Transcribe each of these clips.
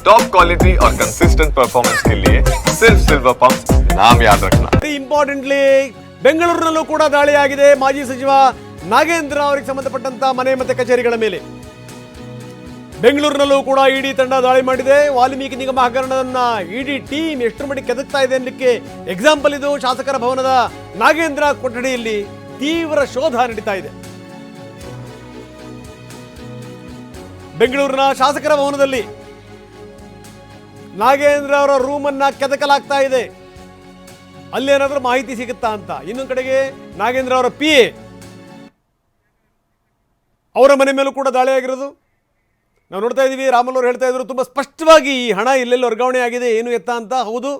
Top quality और consistent performance के लिए सिर्फ सिल्वर पंप नाम याद रखना ವೆರಿ ಇಂಪಾರ್ಟೆಂಟ್ಲಿ ಬೆಂಗಳೂರಿನಲ್ಲೂ ಕೂಡ ದಾಳಿಯಾಗಿದೆ ಮಾಜಿ ಸಚಿವ ನಾಗೇಂದ್ರ ಅವರಿಗೆ ಸಂಬಂಧಪಟ್ಟಂತ ಮನೆ ಮತ್ತೆ ಕಚೇರಿಗಳ ಮೇಲೆ ಬೆಂಗಳೂರಿನಲ್ಲೂ ಕೂಡ ಇಡಿ ತಂಡ ದಾಳಿ ಮಾಡಿದೆ ವಾಲ್ಮೀಕಿ ನಿಗಮ ಹಗರಣದನ್ನ ಇಡಿ ಟೀಮ್ ಎಷ್ಟರ ಮಟ್ಟಿಗೆ ಕೆದಕ್ತಾ ಇದೆ ಅನ್ನಲಿಕ್ಕೆ ಎಕ್ಸಾಂಪಲ್ ಇದು ಶಾಸಕರ ಭವನದ ನಾಗೇಂದ್ರ ಕೊಠಡಿಯಲ್ಲಿ ತೀವ್ರ ಶೋಧ ನಡೀತಾ ಇದೆ ಬೆಂಗಳೂರಿನ ಶಾಸಕರ ಭವನದಲ್ಲಿ ನಾಗೇಂದ್ರ ಅವರ ರೂಮನ್ನು ಕೆದಕಲಾಗ್ತಾ ಇದೆ. ಅಲ್ಲೇನಾದರೂ ಮಾಹಿತಿ ಸಿಗುತ್ತಾ ಅಂತ. ಇನ್ನೊಂದು ಕಡೆಗೆ ನಾಗೇಂದ್ರ ಅವರ ಪಿ ಎ ಅವರ ಮನೆ ಮೇಲೂ ಕೂಡ ದಾಳಿ ಆಗಿರೋದು. ನಾವು ನೋಡ್ತಾ ಇದ್ದೀವಿ ರಾಮಲ್ ಅವರು ಹೇಳ್ತಾ ಇದ್ರು, ತುಂಬ ಸ್ಪಷ್ಟವಾಗಿ ಈ ಹಣ ಎಲ್ಲೆಲ್ಲಿ ವರ್ಗಾವಣೆ ಆಗಿದೆ, ಏನು ಎತ್ತ ಅಂತ. ಹೌದು,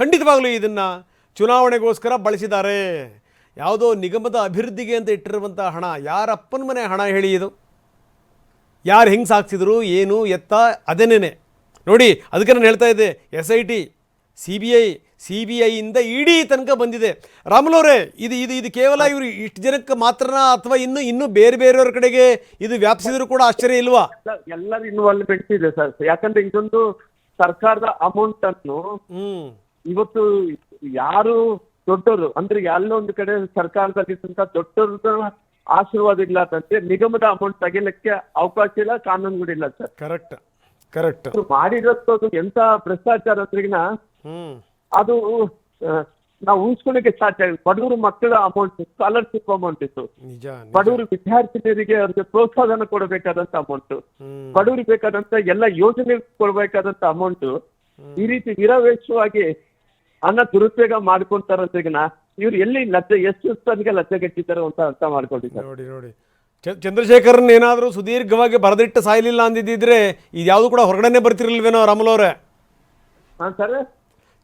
ಖಂಡಿತವಾಗಲೂ ಇದನ್ನು ಚುನಾವಣೆಗೋಸ್ಕರ ಬಳಸಿದ್ದಾರೆ. ಯಾವುದೋ ನಿಗಮದ ಅಭಿವೃದ್ಧಿಗೆ ಅಂತ ಇಟ್ಟಿರುವಂಥ ಹಣ, ಯಾರಪ್ಪನ ಮನೆ ಹಣ ಹೇಳಿ ಇದು? ಯಾರು ಹೆಂಗೆ ಸಾಕ್ತಿದ್ರು ಏನು ಎತ್ತ, ಅದೇನೇನೆ? ನೋಡಿ ಅದಕ್ಕೆ ನಾನು ಹೇಳ್ತಾ ಇದ್ದೆ S I T C B I C B ಐಯಿಂದ ಇಡೀ ತನಕ ಬಂದಿದೆ. ರಾಮುಲವರೇ ಇದು ಇದು ಇದು ಕೇವಲ ಇವರು ಇಷ್ಟು ಜನಕ್ಕೆ ಮಾತ್ರನಾ ಅಥವಾ ಇನ್ನು ಇನ್ನೂ ಬೇರೆ ಬೇರೆಯವ್ರ ಕಡೆಗೆ ಇದು ವ್ಯಾಪಿಸಿದ್ರು ಕೂಡ ಆಶ್ಚರ್ಯ ಇಲ್ವಾ? ಎಲ್ಲರೂ ಇನ್ವಾಲ್ವ್ಮೆಂಟ್ ಇದೆ ಸರ್. ಯಾಕಂದ್ರೆ ಇದೊಂದು ಸರ್ಕಾರದ ಅಮೌಂಟ್ ಅನ್ನು ಇವತ್ತು ಯಾರು ದೊಡ್ಡವರು ಅಂದ್ರೆ ಎಲ್ಲೊಂದು ಕಡೆ ಸರ್ಕಾರದಲ್ಲಿದ್ದಂತ ದೊಡ್ಡವ್ರ ಆಶೀರ್ವಾದ ಇಲ್ಲ ಅಂತಂದ್ರೆ ನಿಗಮದ ಅಮೌಂಟ್ ತೆಗಿಲಿಕ್ಕೆ ಅವಕಾಶ ಇಲ್ಲ ಕಾನೂನು ಕಾನೂನುಗಳಿಲ್ಲ ಸರ್. ಕರೆಕ್ಟ್ ಕರೆಕ್ಟ್ ಮಾಡಿರೋದು ಎಂತ ಭ್ರಷ್ಟಾಚಾರ ಅಂದ್ರಿಗಿನ ಹ್ಞೂ ಅದು ನಾವು ಊಹಿಸ್ಕೊಳ್ಳಿಕ್ಕೆ ಸಾಧ್ಯ ಆಗಿದೆ ಬಡವರು ಮಕ್ಕಳ ಅಮೌಂಟ್ ಸ್ಕಾಲರ್ಶಿಪ್ ಅಮೌಂಟ್ ಇತ್ತು. ಬಡವರು ವಿದ್ಯಾರ್ಥಿನಿಯರಿಗೆ ಅವ್ರಿಗೆ ಪ್ರೋತ್ಸಾಹನ ಕೊಡಬೇಕಾದಂತ ಅಮೌಂಟ್. ಬಡವರಿಗೆ ಬೇಕಾದಂತ ಎಲ್ಲ ಯೋಜನೆ ಕೊಡಬೇಕಾದಂತ ಅಮೌಂಟ್ ಈ ರೀತಿ ನಿರವೇಶವಾಗಿ ಅನ್ನ ದುರುಪಯೋಗ ಮಾಡ್ಕೊಂತಾರ ಇವ್ರು ಎಲ್ಲಿ ಲಜ್ಜೆ ಎಷ್ಟು ತನಕ ಲಜ್ಜೆಗೆಟ್ಟಿದ್ದಾರೆ ಅಂತ ಅರ್ಥ ಮಾಡ್ಕೊಂಡಿದ್ದಾರೆ. ನೋಡಿ ನೋಡಿ. ಚಂದ್ರಶೇಖರನ್ ಏನಾದರೂ ಸುದೀರ್ಘವಾಗಿ ಬರೆದಿಟ್ಟು ಸಾಯಲಿಲ್ಲ ಅಂದಿದ್ದಿದ್ರೆ ಇದ್ಯಾವುದು ಕೂಡ ಹೊರಗಡೆನೆ ಬರ್ತಿರ್ಲಿಲ್ವೇನೋ ರಾಮುಲವ್ರೆ ಹಾಂ ಸರ್.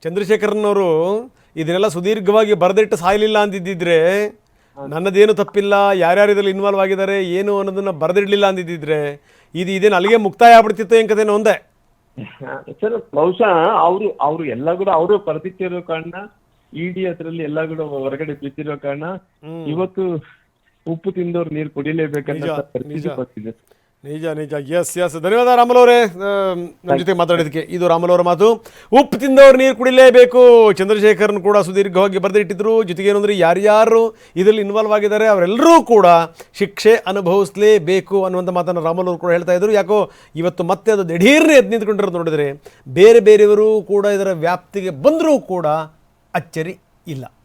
ಚಂದ್ರಶೇಖರನ್ ಅವರು ಇದನ್ನೆಲ್ಲ ಸುದೀರ್ಘವಾಗಿ ಬರೆದಿಟ್ಟು ಸಾಯಲಿಲ್ಲ ಅಂದಿದ್ದಿದ್ರೆ ನನ್ನದೇನು ತಪ್ಪಿಲ್ಲ ಯಾರ್ಯಾರು ಇದರಲ್ಲಿ ಇನ್ವಾಲ್ವ್ ಆಗಿದ್ದಾರೆ ಏನು ಅನ್ನೋದನ್ನ ಬರೆದಿಡ್ಲಿಲ್ಲ ಅಂದಿದ್ದಿದ್ರೆ ಇದು ಇದೇನು ಅಲ್ಲಿಗೆ ಮುಕ್ತಾಯ ಆಗ್ಬಿಡ್ತಿತ್ತು ಏನ್ ಕಥೆನೋ ಒಂದೇ? ಸರ್ ಬಹುಶಃ ಅವರು ಅವರು ಎಲ್ಲ ಕೂಡ ಅವರು ಬರೆದಿಟ್ಟಿರೋ ಕಾರಣ ಇಡಿ ಅದರಲ್ಲಿ ಎಲ್ಲ ಕೂಡ ಹೊರಗಡೆ ಬಿದ್ದಿರೋ ಕಾರಣ ಇವತ್ತು ಉಪ್ಪು ತಿಂದವ್ರು ನೀರು ಕುಡಿಲೇಬೇಕಂತ ನಿಜ, ಪರಿಸ್ಥಿತಿ ನಿಜ. ಬರ್ತಿದೆ ನಿಜ ನಿಜ. ಎಸ್ ಎಸ್ ಧನ್ಯವಾದ ರಾಮಲವರೇ ನಮ್ಮ ಜೊತೆ ಮಾತಾಡೋದಕ್ಕೆ ಇದು ರಾಮಲವರ ಮಾತು. ಉಪ್ಪು ತಿಂದವರು ನೀರು ಕುಡಿಲೇಬೇಕು. ಚಂದ್ರಶೇಖರ್ನ ಕೂಡ ಸುದೀರ್ಘವಾಗಿ ಬರೆದಿಟ್ಟಿದ್ರು. ಜೊತೆಗೆ ಏನು ಅಂದರೆ ಯಾರ್ಯಾರು ಇದರಲ್ಲಿ ಇನ್ವಾಲ್ವ್ ಆಗಿದ್ದಾರೆ ಅವರೆಲ್ಲರೂ ಕೂಡ ಶಿಕ್ಷೆ ಅನುಭವಿಸಲೇಬೇಕು ಅನ್ನುವಂಥ ಮಾತನ್ನು ರಾಮಲವರು ಕೂಡ ಹೇಳ್ತಾ ಇದ್ರು. ಯಾಕೋ ಇವತ್ತು ಮತ್ತೆ ಅದು ದಿಢೀರ್ನೇ ಎದ್ದು ನಿಂತ್ಕೊಂಡಿರೋದು ನೋಡಿದರೆ ಬೇರೆ ಬೇರೆಯವರು ಕೂಡ ಇದರ ವ್ಯಾಪ್ತಿಗೆ ಬಂದರೂ ಕೂಡ ಅಚ್ಚರಿ ಇಲ್ಲ.